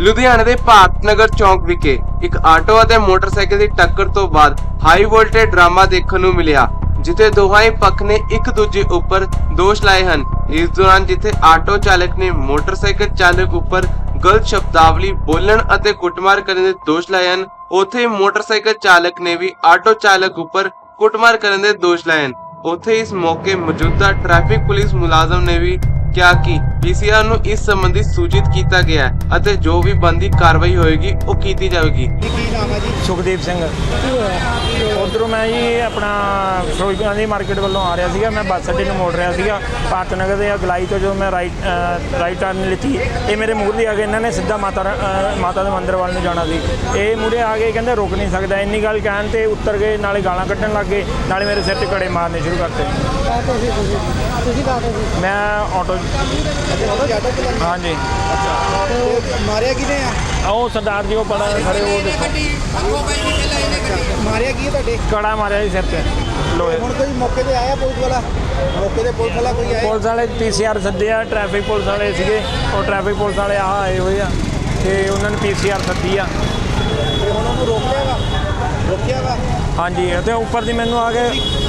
ਲੁਧਿਆਣਾ ਦੇ ਭਾਰਤ ਨਗਰ ਚੌਂਕ ਵਿਖੇ ਇੱਕ ਆਟੋ ਅਤੇ ਮੋਟਰਸਾਈਕਲ ਦੀ ਟੱਕਰ ਤੋਂ ਬਾਅਦ ਹਾਈ ਵੋਲਟੇਜ ਡਰਾਮਾ ਦੇਖਣ ਨੂੰ ਮਿਲਿਆ, ਜਿੱਥੇ ਦੋਹਾਂ ਹੀ ਪੱਖ ਨੇ ਇੱਕ ਦੂਜੇ ਉੱਪਰ ਦੋਸ਼ ਲਾਏ ਹਨ। ਇਸ ਦੌਰਾਨ ਜਿੱਥੇ ਆਟੋ ਚਾਲਕ ਨੇ ਮੋਟਰਸਾਈਕਲ ਚਾਲਕ ਉੱਪਰ ਗਲਤ ਸ਼ਬਦਾਵਲੀ ਬੋਲਣ ਅਤੇ ਕੁੱਟਮਾਰ ਕਰਨ ਦੇ ਦੋਸ਼ ਲਾਏ ਹਨ, ਉੱਥੇ ਮੋਟਰਸਾਈਕਲ ਚਾਲਕ ਨੇ ਵੀ ਆਟੋ ਚਾਲਕ ਉੱਪਰ ਕੁੱਟਮਾਰ ਕਰਨ ਦੇ ਦੋਸ਼ ਲਾਏ ਹਨ। ਉੱਥੇ ਇਸ ਮੌਕੇ ਮੌਜੂਦਾ ਟ੍ਰੈਫਿਕ ਪੁਲਿਸ ਮੁਲਾਜ਼ਮ ਨੇ ਵੀ ਕਿਹਾ ਕਿ ਪੀਸੀਆਰ ਨੂੰ ਇਸ ਸੰਬੰਧੀ ਸੂਚਿਤ ਕੀਤਾ ਗਿਆ ਹੈ ਅਤੇ ਜੋ ਵੀ ਬੰਦੀ ਕਾਰਵਾਈ ਹੋਏਗੀ ਉਹ ਕੀਤੀ ਜਾਵੇਗੀ। ਜੀ ਕੀ ਨਾਮ ਹੈ ਜੀ? ਸੁਖਦੀਪ ਸਿੰਘ। ਉਧਰੋਂ ਮੈਂ ਜੀ ਆਪਣਾ ਫਿਰੋਜ਼ਪੁਰ ਦੀ ਮਾਰਕੀਟ ਵੱਲੋਂ ਆ ਰਿਹਾ ਸੀਗਾ। ਮੈਂ ਬੱਸ ਅੱਡੇ ਨੂੰ ਮੋੜ ਰਿਹਾ ਸੀਗਾ। ਭਾਰਤ ਨਗਰ ਦੇ ਅਗਲਾਈ ਤੋਂ ਜਦੋਂ ਮੈਂ ਰਾਈਟ ਰਾਈਟ ਟਰਨ ਲਿੱਤੀ ਇਹ ਮੇਰੇ ਮੂਹਰੇ ਆ ਗਏ ਇਹਨਾਂ ਨੇ ਸਿੱਧਾ ਮਾਤਾ ਮਾਤਾ ਦੇ ਮੰਦਿਰ ਵੱਲ ਨੂੰ ਜਾਣਾ ਸੀ। ਇਹ ਮੂਹਰੇ ਆ ਗਏ ਕਹਿੰਦੇ ਰੁਕ ਨਹੀਂ ਸਕਦਾ। ਇੰਨੀ ਗੱਲ ਕਹਿਣ ਤੇ ਉੱਤਰ ਗਏ ਨਾਲੇ ਗਾਲਾਂ ਕੱਢਣ ਲੱਗ ਗਏ ਨਾਲੇ ਮੇਰੇ ਸਿਰ 'ਤੇ ਕੜੇ ਮਾਰਨੇ ਸ਼ੁਰੂ ਕਰਤੇ। ਤੁਸੀਂ? ਮੈਂ ਆਟੋ ਹਾਂਜੀ। ਤੇ ਮਾਰਿਆ ਕਿਹਨੇ ਆ? ਉਹ ਸਰਦਾਰ ਜੀ ਉਹ ਬੜਾ ਖੜੇ ਉਹ ਦੇਖੋ। ਮਾਰਿਆ ਕੀ ਹੈ ਤੁਹਾਡੇ? ਕੜਾ ਮਾਰਿਆ ਜੀ ਸਿਰ 'ਤੇ ਲੋਹੇ ਹੁਣ ਕੋਈ ਮੌਕੇ ਤੇ ਆਇਆ ਪੁਲਿਸ ਵਾਲਾ? ਮੌਕੇ ਤੇ ਪੁਲਿਸ ਵਾਲਾ ਕੋਈ ਆਇਆ? ਪੁਲਿਸ ਵਾਲੇ ਪੀਸੀਆਰ ਸੱਦੇ ਆ ਟ੍ਰੈਫਿਕ ਪੁਲਿਸ ਵਾਲੇ ਸੀਗੇ ਉਹ ਟ੍ਰੈਫਿਕ ਪੁਲਿਸ ਵਾਲੇ ਆ ਆਏ ਹੋਏ ਆ ਤੇ ਉਹਨਾਂ ਨੇ ਪੀਸੀਆਰ ਸੱਦੀ ਆ। ਤੇ ਹੁਣ ਉਹਨੂੰ ਰੋਕ ਲਿਆ ਵਾ? ਰੋਕਿਆ ਵਾ? ਹਾਂਜੀ ਤੇ ਉੱਪਰ ਦੀ ਮੈਨੂੰ ਆ ਕੇ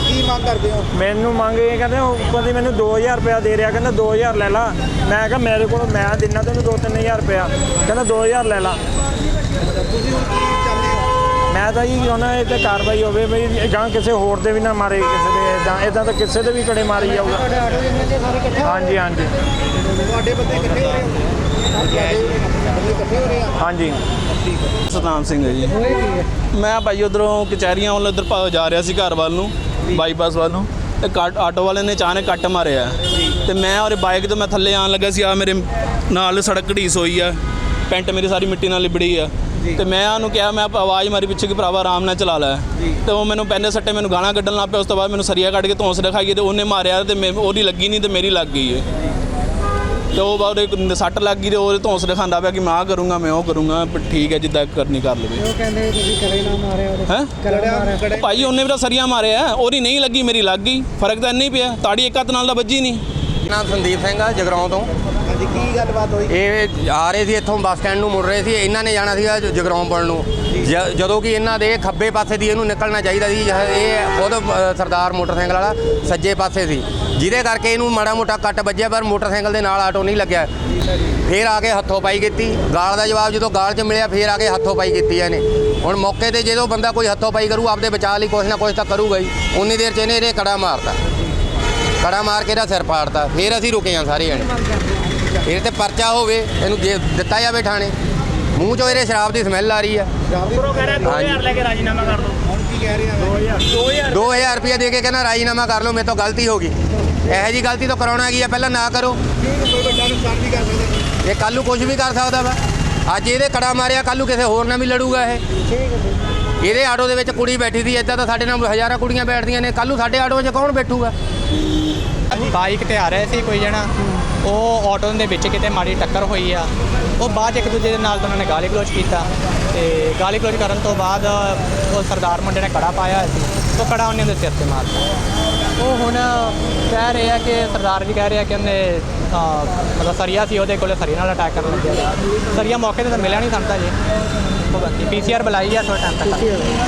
ਕੀ ਮੰਗ ਕਰਦੇ ਹੋ? ਮੈਨੂੰ ਮੰਗੇ ਕਹਿੰਦੇ ਉੱਪਰ ਦੀ ਮੈਨੂੰ 2000 ਰੁਪਇਆ ਦੇ ਰਿਹਾ ਕਹਿੰਦਾ 2000 ਲੈ ਲਾ। ਮੈਂ ਕਿਹਾ ਮੇਰੇ ਕੋਲ ਮੈਂ ਦਿਨਾ ਤੈਨੂੰ 2-3000 ਰੁਪਇਆ। ਕਹਿੰਦਾ 2000 ਲੈ ਲਾ। ਤੁਸੀਂ ਹੁਣ ਕੀ ਚਾਹੁੰਦੇ ਹੋ? ਮੈਂ ਤਾਂ ਜੀ ਉਹਨਾਂ ਇਹ ਤੇ ਕਾਰਵਾਈ ਹੋਵੇ ਵੀ ਜਾਂ ਕਿਸੇ ਹੋਰ ਦੇ ਵੀ ਨਾ ਮਾਰੇ ਕਿਸੇ ਦੇ ਇਦਾਂ ਇਦਾਂ ਤਾਂ ਕਿਸੇ ਦੇ ਵੀ ਕੜੇ ਮਾਰੀ ਜਾਊਗਾ। ਹਾਂਜੀ ਹਾਂਜੀ। ਤੁਹਾਡੇ ਬੰਦੇ ਇਕੱਠੇ ਹੋ ਰਹੇ ਹੋ ਹਾਂਜੀ। ਸਤਨਾਮ ਸਿੰਘ ਹੈ ਜੀ। ਮੈਂ ਭਾਈ ਉਧਰੋਂ ਕਚਹਿਰੀਆਂ ਵੱਲ ਉਧਰ ਭਾ ਜਾ ਰਿਹਾ ਸੀ ਘਰ ਵੱਲ ਨੂੰ। ਬਾਈਪਾਸ ਵੱਲ ਨੂੰ। ਤੇ ਕੱਟ ਆਟੋ ਵਾਲੇ ਨੇ ਅਚਾਨਕ ਕੱਟ ਮਾਰਿਆ। ਤੇ ਮੈਂ ਔਰ ਬਾਈਕ ਤੋਂ ਮੈਂ ਥੱਲੇ ਆਣ ਲੱਗਾ ਸੀ ਆ ਮੇਰੇ ਨਾਲ ਸੜਕ ਢੀਸ ਹੋਈ ਆ। ਪੈਂਟ ਮੇਰੀ ਸਾਰੀ ਮਿੱਟੀ ਨਾਲ ਲਿਬੜੀ ਆ। ਤੇ ਮੈਂ ਉਹਨੂੰ ਕਿਹਾ ਮੈਂ ਆਵਾਜ਼ ਮਾਰੀ ਪਿੱਛੇ ਕਿ ਭਰਾਵਾ ਆਰਾਮ ਨਾਲ ਚਲਾ ਲੈ। ਤੇ ਉਹ ਮੈਨੂੰ ਪੈਨੇ ਸੱਟੇ ਮੈਨੂੰ ਗਾਲਾਂ ਕੱਢਣ ਲੱਗ ਪਿਆ ਉਸ ਤੋਂ ਬਾਅਦ ਮੈਨੂੰ ਸਰੀਆ ਕੱਢ ਕੇ ਧੌਂਸ ਦਿਖਾਈ ਤੇ ਉਹਨੇ ਮਾਰਿਆ ਤੇ ਮੈਂ ਉਹਦੀ ਲੱਗੀ ਨਹੀਂ ਤੇ ਮੇਰੀ ਲੱਗ ਗਈ ਏ। ਤੇ ਉਹ ਬਾਅਦ ਇੱਕ ਸੱਟ ਲੱਗ ਗਈ ਤੇ ਉਹ ਧੌਂਸ ਦਿਖਾਉਂਦਾ ਪਿਆ ਕਿ ਮੈਂ ਆ ਕਰੂੰਗਾ ਮੈਂ ਉਹ ਕਰੂੰਗਾ ਪਰ ਠੀਕ ਹੈ ਜਿੱਦਾਂ ਕਰਨੀ ਕਰ ਲਵੇ। ਉਹ ਕਹਿੰਦੇ ਤੁਸੀਂ ਕਰੇ ਨਾ ਮਾਰਿਆ ਉਹਦੇ ਹੈਂ? ਕਲੜਾ ਕੜੇ ਭਾਈ ਉਹਨੇ ਵੀ ਤਾਂ ਸਰੀਆ ਮਾਰਿਆ ਉਹਦੀ ਨਹੀਂ ਲੱਗੀ ਮੇਰੀ ਲੱਗ ਗਈ ਫ਼ਰਕ ਤਾਂ ਇੰਨਾ ਹੀ ਪਿਆ ਤਾੜੀ ਇੱਕ ਹੱਥ ਨਾਲ ਤਾਂ ਵੱਜੀ ਨਹੀਂ। ਨਾਮ ਸੰਦੀਪ ਸਿੰਘ ਆ ਜਗਰਾਉਂ ਤੋਂ। ਹਾਂਜੀ ਕੀ ਗੱਲਬਾਤ ਹੋਈ? ਇਹ ਆ ਰਹੇ ਸੀ ਇੱਥੋਂ ਬੱਸ ਸਟੈਂਡ ਨੂੰ ਮੁੜ ਰਹੇ ਸੀ ਇਹਨਾਂ ਨੇ ਜਾਣਾ ਸੀਗਾ ਜਗਰਾਉਂ ਪੁਲ ਨੂੰ। ਜ- ਜਦੋਂ ਕਿ ਇਹਨਾਂ ਦੇ ਖੱਬੇ ਪਾਸੇ ਦੀ ਇਹਨੂੰ ਨਿਕਲਣਾ ਚਾਹੀਦਾ ਸੀ ਇਹ ਇਹ ਖੁਦ ਅ, ਸਰਦਾਰ ਮੋਟਰਸਾਈਕਲ ਵਾਲਾ ਸੱਜੇ ਪਾਸੇ ਸੀ। ਜਿਹਦੇ ਕਰਕੇ ਇਹਨੂੰ ਮਾੜਾ ਮੋਟਾ ਕੱਟ ਵੱਜਿਆ ਪਰ ਮੋਟਰਸਾਈਕਲ ਦੇ ਨਾਲ ਆਟੋ ਨਹੀਂ ਲੱਗਿਆ। ਫੇਰ ਆ ਕੇ ਹੱਥੋਂ ਪਾਈ ਕੀਤੀ। ਗਾਲ ਦਾ ਜਵਾਬ ਜਦੋਂ ਗਾਲ 'ਚ ਮਿਲਿਆ ਫੇਰ ਆ ਕੇ ਹੱਥੋਂ ਪਾਈ ਕੀਤੀ ਇਹਨੇ। ਹੁਣ ਮੌਕੇ ਤੇ ਜਦੋਂ ਬੰਦਾ ਕੋਈ ਹੱਥੋਂ ਪਾਈ ਕਰੂ ਆਪਦੇ ਬਚਾਅ ਲਈ ਕੁਛ ਨਾ ਕੁਛ ਤਾਂ ਕਰੂਗਾ ਹੀ। ਉਨੀ ਦੇਰ 'ਚ ਇਹਨੇ ਇਹਨੇ ਕੜਾ ਮਾਰਤਾ। ਕੜਾ ਮਾਰ ਕੇ ਇਹਦਾ ਸਿਰ ਪਾੜਤਾ ਫੇਰ ਅਸੀਂ ਰੁਕੇ ਹਾਂ ਸਾਰੇ ਜਣੇ। ਇਹਦੇ ਤੇ ਪਰਚਾ ਹੋਵੇ ਇਹਨੂੰ ਜੇ ਦਿੱਤਾ ਜਾਵੇ ਥਾਣੇ। ਮੂੰਹ ਚੋਂ ਇਹਦੇ ਸ਼ਰਾਬ ਦੀ ਸਮੈਲ ਆ ਰਹੀ ਆ। ਉੱਪਰੋਂ ਕਹਿ ਰਿਹਾ 2000 ਲੈ ਕੇ ਰਾਜੀਨਾਮਾ ਕਰ ਦੋ ਹੁਣ ਕੀ ਕਹਿ ਰਹੇ ਆ 2000 2000 ਰੁਪਏ ਦੇ ਕੇ ਕਹਿੰਦਾ ਰਾਜੀਨਾਮਾ ਕਰ ਲਓ ਮੇਰੇ ਤੋਂ ਗਲਤੀ ਹੋ ਗਈ। ਇਹੋ ਜੀ ਗਲਤੀ ਤਾਂ ਕਰਾਉਣਾ ਕੀ ਆ ਪਹਿਲਾਂ ਨਾ ਕਰੋ। ਕੋਈ ਵੱਡਾ ਨੁਕਸਾਨ ਵੀ ਕਰ ਸਕਦੇ ਇਹ ਕੱਲ ਨੂੰ ਕੁਝ ਵੀ ਕਰ ਸਕਦਾ ਵਾ। ਅੱਜ ਇਹਦੇ ਕੜਾ ਮਾਰਿਆ ਕੱਲ ਨੂੰ ਕਿਸੇ ਹੋਰ ਨਾਲ ਵੀ ਲੜੂਗਾ ਇਹ। ਇਹਦੇ ਆਟੋ ਦੇ ਵਿੱਚ ਕੁੜੀ ਬੈਠੀ ਸੀ ਇੱਦਾਂ ਤਾਂ ਸਾਡੇ ਨਾਲ ਹਜ਼ਾਰਾਂ ਕੁੜੀਆਂ ਬੈਠਦੀਆਂ ਨੇ। ਕੱਲ ਨੂੰ ਸਾਡੇ ਆਟੋ 'ਚ ਕੌਣ ਬੈਠੂਗਾ? ਬਾਈਕ ਤੇ ਆ ਰਿਹਾ ਸੀ ਕੋਈ ਜਣਾ? ਉਹ ਆਟੋ ਦੇ ਵਿੱਚ ਕਿਤੇ ਮਾੜੀ ਟੱਕਰ ਹੋਈ ਆ। ਉਹ ਬਾਅਦ 'ਚ ਇੱਕ ਦੂਜੇ ਦੇ ਨਾਲ ਤਾਂ ਉਹਨਾਂ ਨੇ ਗਾਲੀ ਗਲੋਚ ਕੀਤਾ ਤੇ ਗਾਲੀ ਗਲੋਚ ਕਰਨ ਤੋਂ ਬਾਅਦ ਉਹ ਸਰਦਾਰ ਮੁੰਡੇ ਨੇ ਕੜਾ ਪਾਇਆ ਹੋਇਆ ਸੀ। ਉਹ ਕੜਾ ਉਹਨੇ ਉਹਦੇ ਸਿਰ ਤੇ ਮਾਰਤਾ ਉਹ ਹੁਣ ਕਹਿ ਰਹੇ ਆ ਕਿ ਸਰਦਾਰ ਜੀ ਕਹਿ ਰਹੇ ਆ ਕਿ ਉਹਨੇ ਮਤਲਬ ਸਰੀਆ ਸੀ, ਉਹਦੇ ਕੋਲੇ ਸਰੀਆ ਨਾਲ ਅਟੈਕ ਕਰਨ ਲੱਗਿਆ। ਸਰੀਆ ਮੌਕੇ ਤੇ ਤਾਂ ਮਿਲਿਆ ਨਹੀਂ ਸਾਨੂੰ ਤਾਂ ਜੀ ਉਹ ਬਾਕੀ ਪੀਸੀਆਰ ਬੁਲਾਈ ਆ ਥੋੜਾ ਟਾਈਮ ਤੱਕ।